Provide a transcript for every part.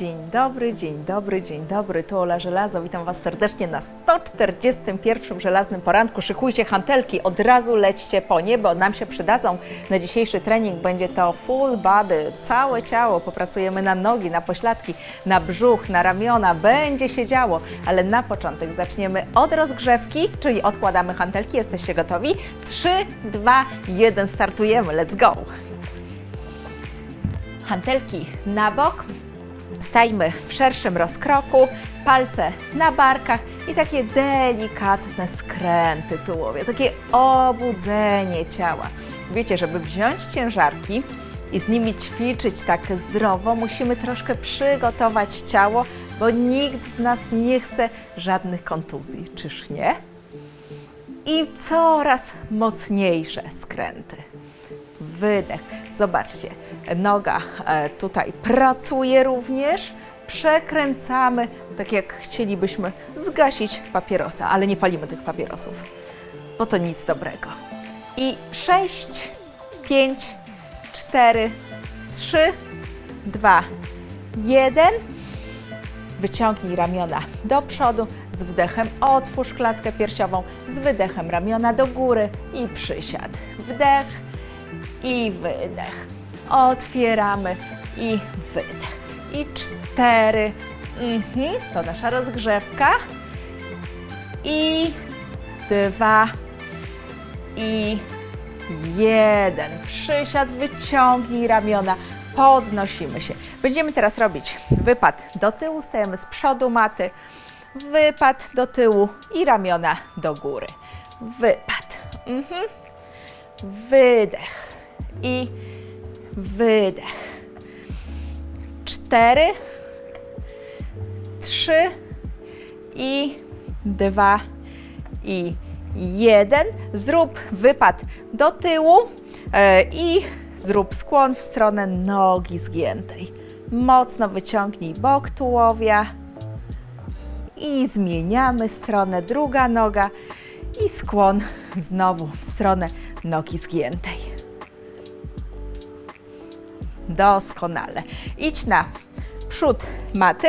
Dzień dobry, dzień dobry, dzień dobry. Tu Ola Żelazo. Witam Was serdecznie na 141 żelaznym poranku. Szykujcie hantelki, od razu lećcie po nie, bo nam się przydadzą. Na dzisiejszy trening będzie to full body, całe ciało. Popracujemy na nogi, na pośladki, na brzuch, na ramiona. Będzie się działo, ale na początek zaczniemy od rozgrzewki, czyli odkładamy hantelki. Jesteście gotowi? 3, 2, 1, startujemy. Let's go! Hantelki na bok, Stajmy w szerszym rozkroku, palce na barkach i takie delikatne skręty tułowia, takie obudzenie ciała. Wiecie, żeby wziąć ciężarki i z nimi ćwiczyć tak zdrowo, musimy troszkę przygotować ciało, bo nikt z nas nie chce żadnych kontuzji, czyż nie? I coraz mocniejsze skręty wydech. Zobaczcie, noga e, tutaj pracuje również. Przekręcamy, tak jak chcielibyśmy zgasić papierosa, ale nie palimy tych papierosów, bo to nic dobrego. I 6, 5, 4, 3, 2, 1. Wyciągnij ramiona do przodu, z wdechem otwórz klatkę piersiową, z wydechem ramiona do góry i przysiad. Wdech i wydech. Otwieramy i wydech. I cztery. Mhm, to nasza rozgrzewka. I dwa. I jeden. Przysiad, wyciągnij ramiona. Podnosimy się. Będziemy teraz robić wypad do tyłu, stajemy z przodu maty, wypad do tyłu i ramiona do góry. Wypad. Mhm. Wydech i wydech. Cztery, trzy i dwa i jeden. Zrób wypad do tyłu e, i zrób skłon w stronę nogi zgiętej. Mocno wyciągnij bok tułowia i zmieniamy stronę. Druga noga i skłon znowu w stronę nogi zgiętej. Doskonale. Idź na przód maty,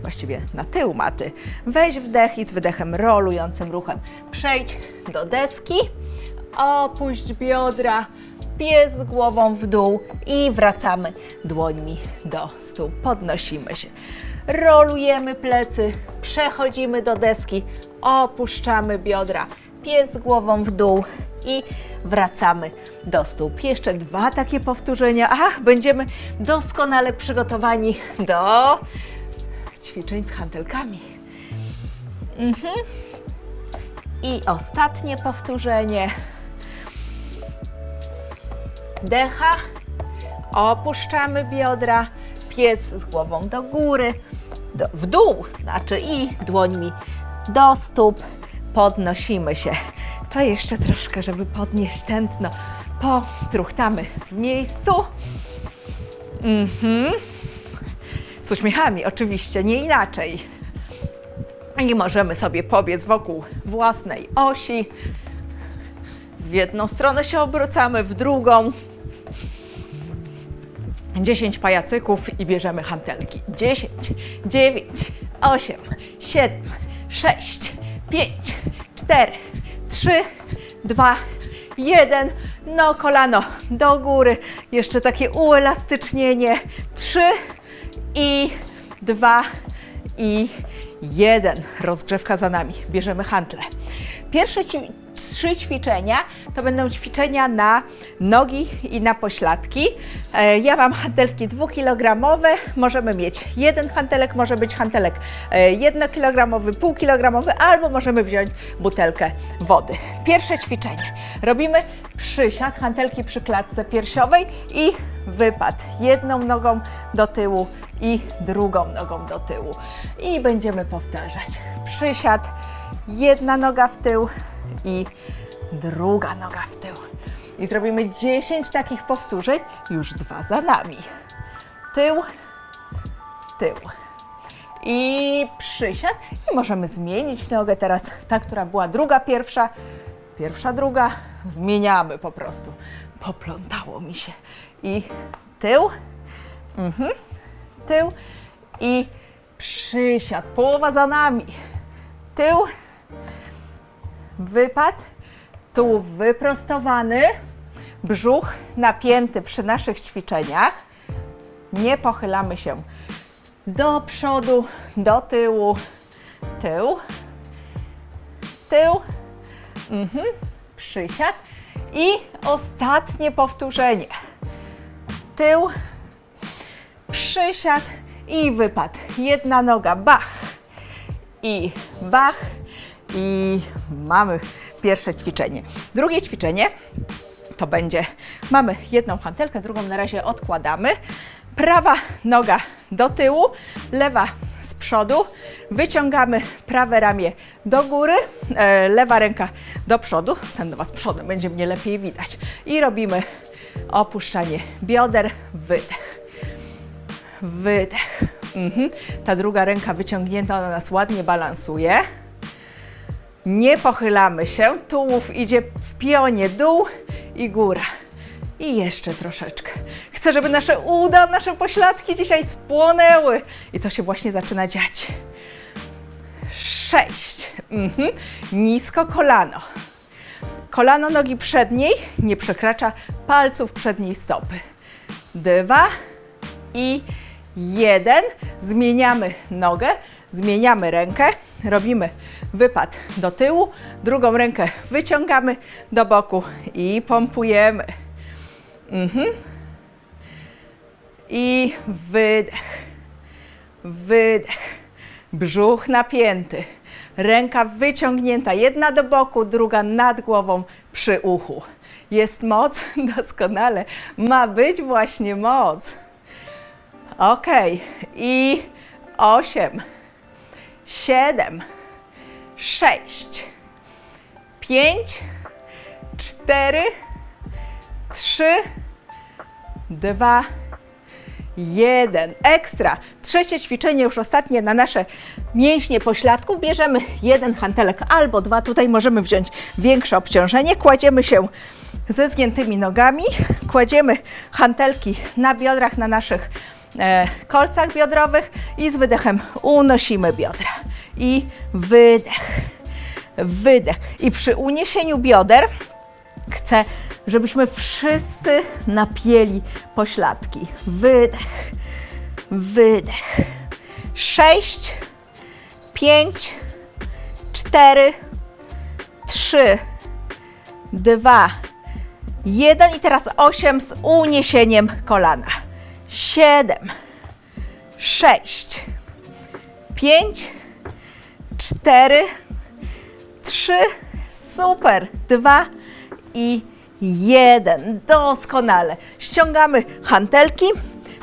właściwie na tył maty. Weź wdech i z wydechem rolującym ruchem przejdź do deski, opuść biodra, pies głową w dół i wracamy dłońmi do stóp. Podnosimy się. Rolujemy plecy, przechodzimy do deski, opuszczamy biodra, pies głową w dół i wracamy do stóp. Jeszcze dwa takie powtórzenia. Ach, będziemy doskonale przygotowani do ćwiczeń z hantelkami. Mhm. I ostatnie powtórzenie. Decha, opuszczamy biodra, pies z głową do góry, do, w dół, znaczy i dłońmi do stóp, podnosimy się. To jeszcze troszkę, żeby podnieść tętno. Potruchtamy w miejscu. Mhm. Z uśmiechami oczywiście, nie inaczej. I możemy sobie pobiec wokół własnej osi. W jedną stronę się obrócamy, w drugą. 10 pajacyków i bierzemy hantelki. 10, 9, 8, 7, 6, 5, 4, 3, 2, 1. No, kolano do góry. Jeszcze takie uelastycznienie. 3 i 2 i 1. Rozgrzewka za nami. Bierzemy hantle. Pierwsze ci, trzy ćwiczenia to będą ćwiczenia na nogi i na pośladki. E, Ja mam hantelki dwukilogramowe. Możemy mieć jeden hantelek, może być hantelek e, jednokilogramowy, półkilogramowy, albo możemy wziąć butelkę wody. Pierwsze ćwiczenie. Robimy przysiad, hantelki przy klatce piersiowej i wypad. Jedną nogą do tyłu i drugą nogą do tyłu. I będziemy powtarzać. Przysiad, jedna noga w tył i druga noga w tył. I zrobimy 10 takich powtórzeń, już dwa za nami. Tył, tył. I przysiad. I możemy zmienić nogę teraz. Ta, która była druga, pierwsza, pierwsza, druga. Zmieniamy po prostu. Poplątało mi się. I tył, mhm. tył i przysiad. Połowa za nami. Tył, wypad, tułów wyprostowany, brzuch napięty przy naszych ćwiczeniach. Nie pochylamy się do przodu, do tyłu, tył, tył, mhm. przysiad. I ostatnie powtórzenie. Tył, przysiad i wypad. Jedna noga, bach. I bach i mamy pierwsze ćwiczenie. Drugie ćwiczenie to będzie, mamy jedną hantelkę, drugą na razie odkładamy. Prawa noga do tyłu, lewa z przodu. Wyciągamy prawe ramię do góry, e, lewa ręka do przodu. Stanę Was przodem, będzie mnie lepiej widać. I robimy opuszczanie bioder, wydech. Wydech. Mhm. Ta druga ręka wyciągnięta, ona nas ładnie balansuje. Nie pochylamy się, tułów idzie w pionie, dół i góra. I jeszcze troszeczkę. Chcę, żeby nasze uda, nasze pośladki dzisiaj spłonęły. I to się właśnie zaczyna dziać. Sześć. Mhm. Nisko kolano. Kolano nogi przedniej nie przekracza palców przedniej stopy. Dwa i jeden. Zmieniamy nogę, zmieniamy rękę, robimy wypad do tyłu, drugą rękę wyciągamy do boku i pompujemy. Mhm. I wydech, wydech, brzuch napięty, ręka wyciągnięta, jedna do boku, druga nad głową przy uchu. Jest moc? Doskonale. Ma być właśnie moc. Ok. I osiem, siedem, sześć, pięć, cztery, trzy, dwa, jeden. Ekstra. Trzecie ćwiczenie, już ostatnie na nasze mięśnie pośladków. Bierzemy jeden hantelek albo dwa. Tutaj możemy wziąć większe obciążenie. Kładziemy się ze zgiętymi nogami. Kładziemy hantelki na biodrach, na naszych kolcach biodrowych i z wydechem unosimy biodra. I wydech, wydech. I przy uniesieniu bioder chcę, żebyśmy wszyscy napięli pośladki. Wydech, wydech. Sześć, pięć, cztery, trzy, dwa, jeden i teraz osiem z uniesieniem kolana. Siedem, sześć, pięć, cztery, trzy, super, dwa i jeden. Doskonale. Ściągamy hantelki,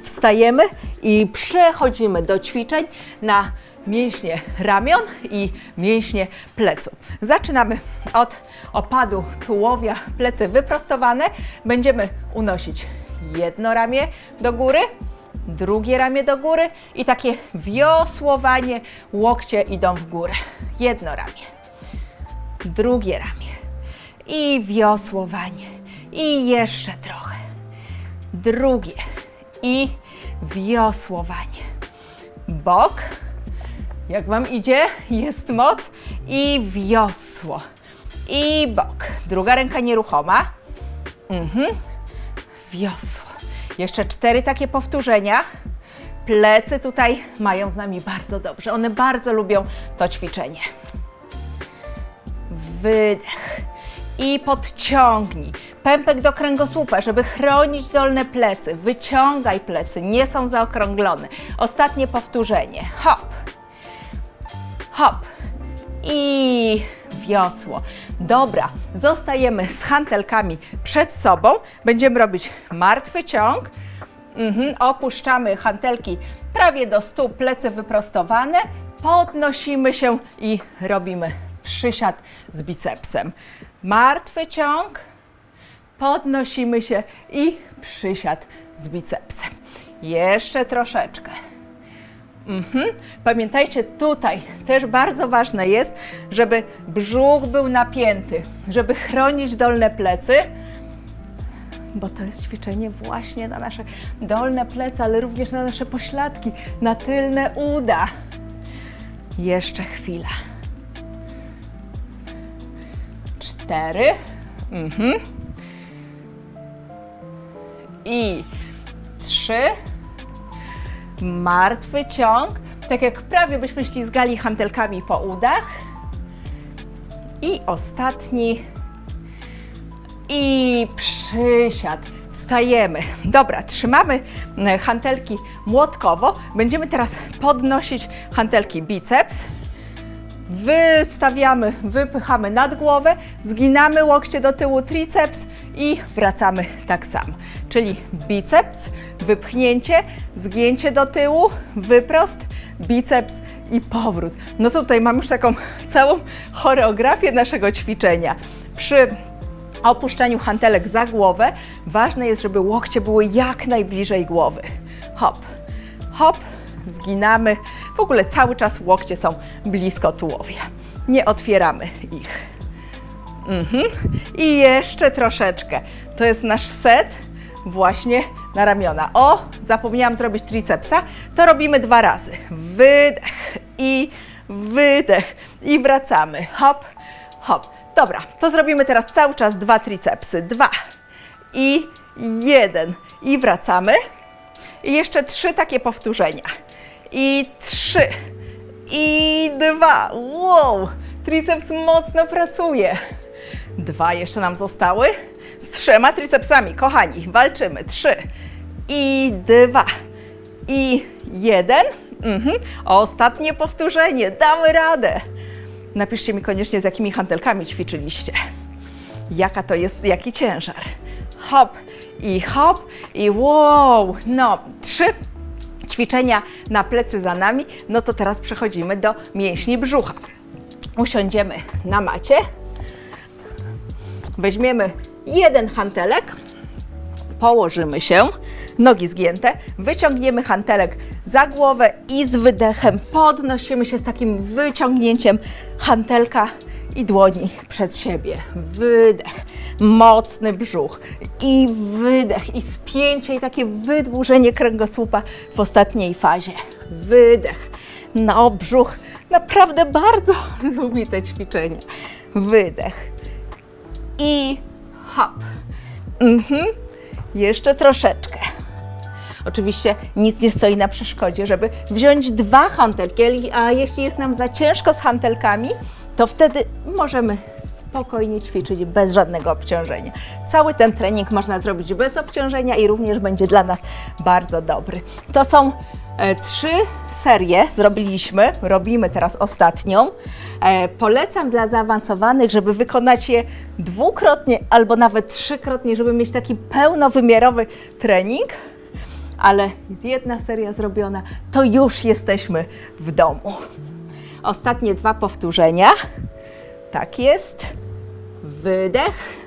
wstajemy i przechodzimy do ćwiczeń na mięśnie ramion i mięśnie pleców. Zaczynamy od opadu tułowia, plecy wyprostowane. Będziemy unosić jedno ramię do góry, drugie ramię do góry i takie wiosłowanie, łokcie idą w górę. Jedno ramię, drugie ramię i wiosłowanie i jeszcze trochę. Drugie i wiosłowanie. Bok. Jak Wam idzie? Jest moc. I wiosło. I bok. Druga ręka nieruchoma. Mhm. Wiosło. Jeszcze cztery takie powtórzenia. Plecy tutaj mają z nami bardzo dobrze. One bardzo lubią to ćwiczenie. Wydech. I podciągnij. Pępek do kręgosłupa, żeby chronić dolne plecy. Wyciągaj plecy, nie są zaokrąglone. Ostatnie powtórzenie. Hop. Hop. I wiosło. Dobra, zostajemy z hantelkami przed sobą. Będziemy robić martwy ciąg. Mhm, opuszczamy hantelki prawie do stóp, plecy wyprostowane. Podnosimy się i robimy przysiad z bicepsem. Martwy ciąg, podnosimy się i przysiad z bicepsem. Jeszcze troszeczkę. Mhm. Pamiętajcie, tutaj też bardzo ważne jest, żeby brzuch był napięty, żeby chronić dolne plecy. bo to jest ćwiczenie właśnie na nasze dolne plecy, ale również na nasze pośladki, na tylne uda. Jeszcze chwila. Cztery. Mhm. I trzy. Martwy ciąg. Tak jak prawie byśmy ślizgali hantelkami po udach. I ostatni. I przysiad. Wstajemy. Dobra, trzymamy e, hantelki młotkowo. Będziemy teraz podnosić hantelki biceps. Wystawiamy, wypychamy nad głowę, zginamy łokcie do tyłu, triceps i wracamy tak samo. Czyli biceps, wypchnięcie, zgięcie do tyłu, wyprost, biceps i powrót. No tutaj mam już taką całą choreografię naszego ćwiczenia. Przy opuszczaniu hantelek za głowę ważne jest, żeby łokcie były jak najbliżej głowy. Hop, hop, zginamy. W ogóle cały czas łokcie są blisko tułowia. Nie otwieramy ich. Mhm. I jeszcze troszeczkę. To jest nasz set właśnie na ramiona. O, zapomniałam zrobić tricepsa. To robimy dwa razy. Wydech i wydech. I wracamy. Hop, hop. Dobra, to zrobimy teraz cały czas dwa tricepsy. Dwa i jeden. I wracamy. I jeszcze trzy takie powtórzenia. I trzy. I dwa. Wow! Triceps mocno pracuje. Dwa jeszcze nam zostały. Z trzema tricepsami, kochani, walczymy. Trzy. I dwa. I jeden. Mhm. Ostatnie powtórzenie. Damy radę. Napiszcie mi koniecznie, z jakimi hantelkami ćwiczyliście. Jaka to jest, jaki ciężar. Hop i hop i wow. No, trzy ćwiczenia na plecy za nami. No to teraz przechodzimy do mięśni brzucha. Usiądziemy na macie. Weźmiemy jeden hantelek, położymy się, nogi zgięte, wyciągniemy hantelek za głowę i z wydechem podnosimy się z takim wyciągnięciem hantelka i dłoni przed siebie. Wydech, mocny brzuch i wydech, i spięcie, i takie wydłużenie kręgosłupa w ostatniej fazie. Wydech. No, brzuch naprawdę bardzo lubi te ćwiczenia. Wydech i hop. Mhm. Jeszcze troszeczkę. Oczywiście nic nie stoi na przeszkodzie, żeby wziąć dwa hantelki, a jeśli jest nam za ciężko z hantelkami, to wtedy możemy spokojnie ćwiczyć bez żadnego obciążenia. Cały ten trening można zrobić bez obciążenia i również będzie dla nas bardzo dobry. To są e, trzy serie, zrobiliśmy, robimy teraz ostatnią. E, polecam dla zaawansowanych, żeby wykonać je dwukrotnie albo nawet trzykrotnie, żeby mieć taki pełnowymiarowy trening ale jedna seria zrobiona, to już jesteśmy w domu. Ostatnie dwa powtórzenia. Tak jest. Wydech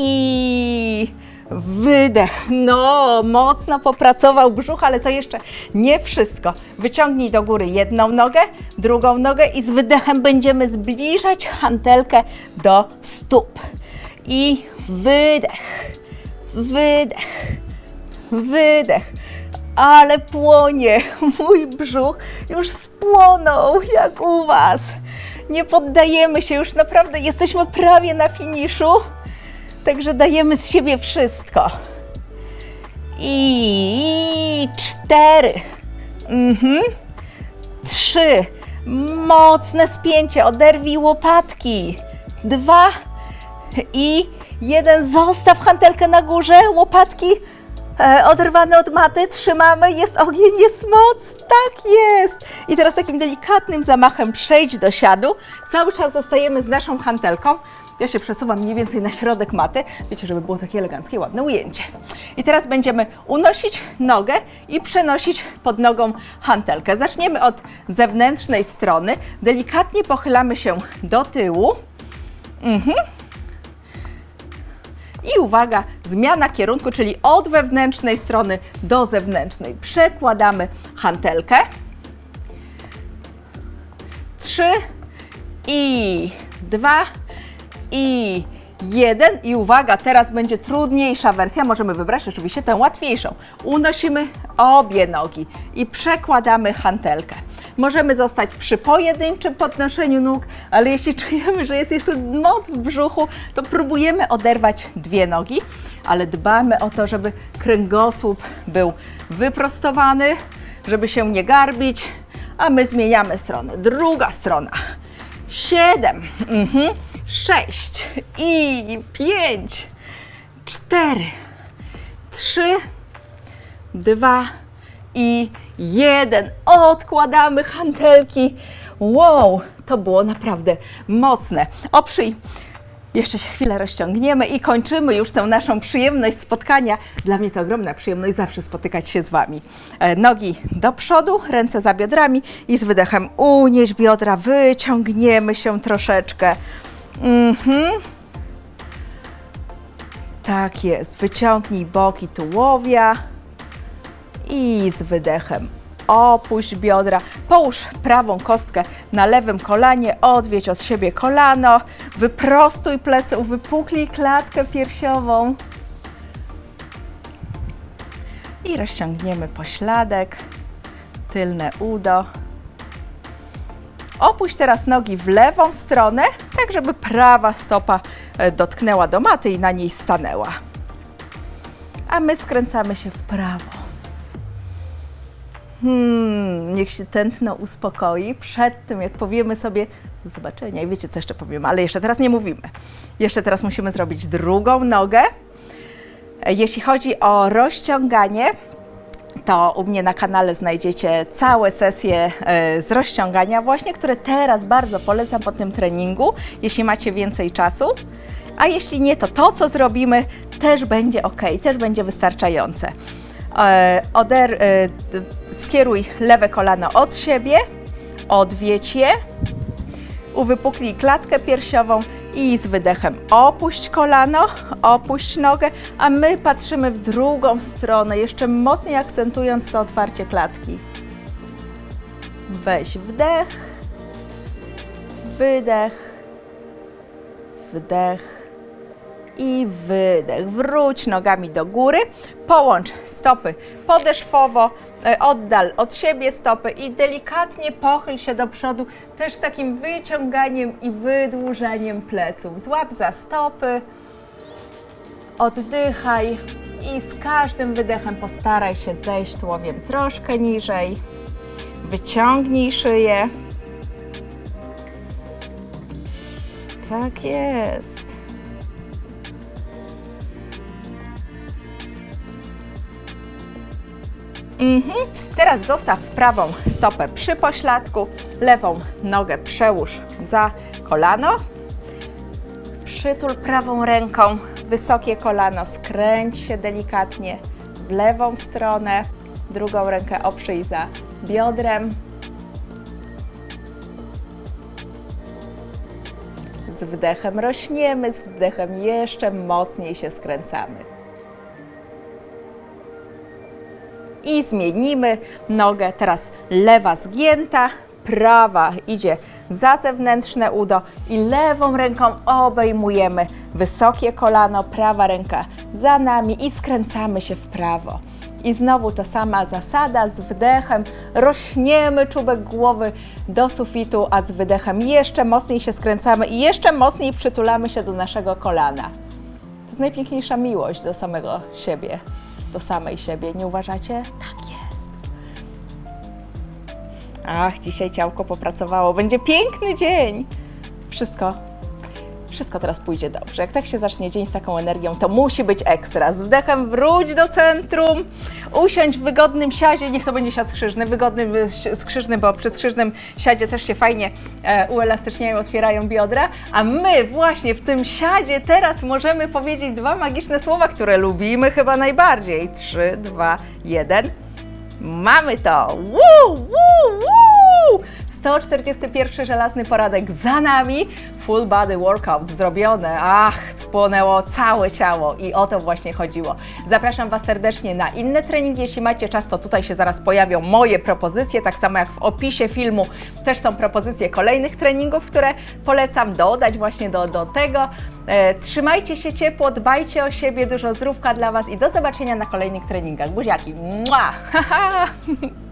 i wydech. No, mocno popracował brzuch, ale to jeszcze nie wszystko. Wyciągnij do góry jedną nogę, drugą nogę i z wydechem będziemy zbliżać hantelkę do stóp. I wydech, wydech, wydech. Ale płonie, mój brzuch już spłonął, jak u Was. Nie poddajemy się, już naprawdę jesteśmy prawie na finiszu, także dajemy z siebie wszystko. I cztery, mhm. trzy, mocne spięcie, oderwij łopatki, dwa. I jeden, zostaw hantelkę na górze, łopatki oderwane od maty, trzymamy, jest ogień, jest moc, tak jest. I teraz takim delikatnym zamachem przejdź do siadu, cały czas zostajemy z naszą hantelką. Ja się przesuwam mniej więcej na środek maty, wiecie, żeby było takie eleganckie, ładne ujęcie. I teraz będziemy unosić nogę i przenosić pod nogą hantelkę. Zaczniemy od zewnętrznej strony, delikatnie pochylamy się do tyłu. Mhm. I uwaga, zmiana kierunku, czyli od wewnętrznej strony do zewnętrznej. Przekładamy hantelkę. Trzy i dwa i jeden i uwaga, teraz będzie trudniejsza wersja, możemy wybrać oczywiście tę łatwiejszą. Unosimy obie nogi i przekładamy hantelkę. Możemy zostać przy pojedynczym podnoszeniu nóg, ale jeśli czujemy, że jest jeszcze moc w brzuchu, to próbujemy oderwać dwie nogi, ale dbamy o to, żeby kręgosłup był wyprostowany, żeby się nie garbić, a my zmieniamy stronę. Druga strona. Siedem, mhm. sześć i pięć, cztery, trzy, dwa i jeden. Odkładamy hantelki. Wow, to było naprawdę mocne. Oprzyj. Jeszcze się chwilę rozciągniemy i kończymy już tę naszą przyjemność spotkania. Dla mnie to ogromna przyjemność zawsze spotykać się z Wami. E, Nogi do przodu, ręce za biodrami i z wydechem unieś biodra, wyciągniemy się troszeczkę. Mhm. Tak jest, wyciągnij boki tułowia i z wydechem opuść biodra, połóż prawą kostkę na lewym kolanie, odwiedź od siebie kolano, wyprostuj plecy, uwypuklij klatkę piersiową i rozciągniemy pośladek, tylne udo. Opuść teraz nogi w lewą stronę, tak żeby prawa stopa e, dotknęła do maty i na niej stanęła. A my skręcamy się w prawo. Hmm, niech się tętno uspokoi. Przed tym, jak powiemy sobie do zobaczenia i wiecie, co jeszcze powiemy, ale jeszcze teraz nie mówimy. Jeszcze teraz musimy zrobić drugą nogę. E, Jeśli chodzi o rozciąganie, to u mnie na kanale znajdziecie całe sesje e, z rozciągania właśnie, które teraz bardzo polecam po tym treningu, jeśli macie więcej czasu. A jeśli nie, to to, co zrobimy, też będzie ok, też będzie wystarczające. E, Oder, e, skieruj lewe kolano od siebie, odwiedź je, uwypuklij klatkę piersiową i z wydechem opuść kolano, opuść nogę, a my patrzymy w drugą stronę, jeszcze mocniej akcentując to otwarcie klatki. Weź wdech, wydech, wdech i wydech. Wróć nogami do góry, połącz stopy podeszwowo, e, oddal od siebie stopy i delikatnie pochyl się do przodu, też takim wyciąganiem i wydłużeniem pleców. Złap za stopy, oddychaj i z każdym wydechem postaraj się zejść tułowiem troszkę niżej. Wyciągnij szyję. Tak jest. Mhm. Teraz zostaw prawą stopę przy pośladku, lewą nogę przełóż za kolano. Przytul prawą ręką wysokie kolano, skręć się delikatnie w lewą stronę, drugą rękę oprzyj za biodrem. Z wdechem rośniemy, z wdechem jeszcze mocniej się skręcamy. I zmienimy nogę. Teraz lewa zgięta, prawa idzie za zewnętrzne udo i lewą ręką obejmujemy wysokie kolano, prawa ręka za nami i skręcamy się w prawo. I znowu ta sama zasada, z wdechem rośniemy czubek głowy do sufitu, a z wydechem jeszcze mocniej się skręcamy i jeszcze mocniej przytulamy się do naszego kolana. To jest najpiękniejsza miłość do samego siebie, do samej siebie, nie uważacie? Tak jest. Ach, dzisiaj ciałko popracowało. Będzie piękny dzień. Wszystko, wszystko teraz pójdzie dobrze. Jak tak się zacznie dzień z taką energią, to musi być ekstra. Z wdechem wróć do centrum, usiądź w wygodnym siadzie. Niech to będzie siad skrzyżny, wygodnym skrzyżny, bo przy skrzyżnym siadzie też się fajnie e, uelastyczniają, otwierają biodra. A my właśnie w tym siadzie teraz możemy powiedzieć dwa magiczne słowa, które lubimy chyba najbardziej. Trzy, dwa, jeden. Mamy to! Woo, woo, woo! 141 żelazny poradek za nami, full body workout zrobione. Ach, spłonęło całe ciało i o to właśnie chodziło. Zapraszam Was serdecznie na inne treningi. Jeśli macie czas, to tutaj się zaraz pojawią moje propozycje, tak samo jak w opisie filmu też są propozycje kolejnych treningów, które polecam dodać właśnie do, do tego. E, trzymajcie się ciepło, dbajcie o siebie, dużo zdrówka dla Was i do zobaczenia na kolejnych treningach. Buziaki! Mua!